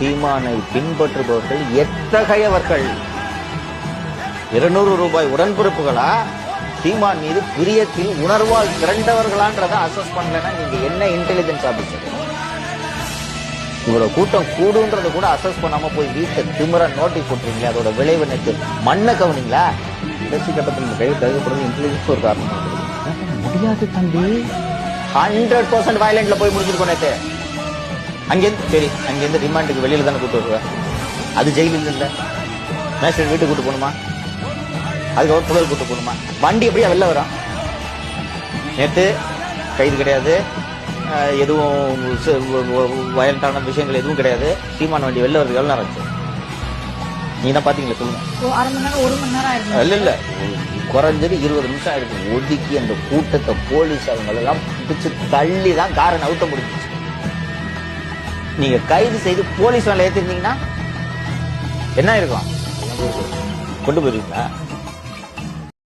சீமானை பின்பற்றுபவர்கள் எத்தகையவர்கள்? இருநூறு ரூபாய் உடன்பிறப்புகளா? சீமான் மீது பிரியத்தில் உணர்வால் திரண்டவர்களான்றதை அசஸ் பண்ணலன்னா நீங்க என்ன இன்டெலிஜென்ஸ் ஆபீசர் இவ்வளவு கூட்டம் கூடுன்றத கூட அசஸ் பண்ணாம போய் வீட்டை திமிர நோட்டீஸ் போட்டுறீங்களே அதோட விளைவு எனக்கு மண்ணை கவனிங்களா? கடைசி கட்டத்தில் இந்த கைது தேவைப்படுறது இன்டெலிஜென்ஸ் ஒரு காரணம். முடியாது தம்பி. ஹண்ட்ரட் பர்சன்ட் வயலண்ட்ல போய் முடிஞ்சிருக்கோம் நேத்து. அங்கேருந்து சரி அங்கேருந்து ரிமாண்டுக்கு வெளியில தானே கூட்டு வருவேன் அது ஜெயிலில் இல்ல. மேஸ்டர் வீட்டுக்கு கூட்டு போகணுமா? அதுக்கப்புறம் புழல் கூட்டு போகணுமா? வண்டி எப்படியா வெளில வரும்? நேத்து கைது கிடையாது. எதுவும் வயலண்டான விஷயங்கள் எதுவும் கிடையாது. சீமான் வண்டி வெளில வரதுக்கு எவ்வளவு நேரம் ஆச்சு? நீங்க தான் பாத்தீங்களா சொல்லுங்க. இல்ல இல்ல. குறைஞ்சது இருபது நிமிஷம் ஆயிடுச்சு. ஒதுக்கி அந்த கூட்டத்தை போலீஸ் அவங்க எல்லாம் பிடிச்சு தள்ளி தான் காரை நவுத்த முடிஞ்சுச்சு. நீங்க கைது செய்து போலீஸ் வேலை ஏத்திருந்தீங்கன்னா என்ன இருக்கும்? கொண்டு போயிருக்கீங்களா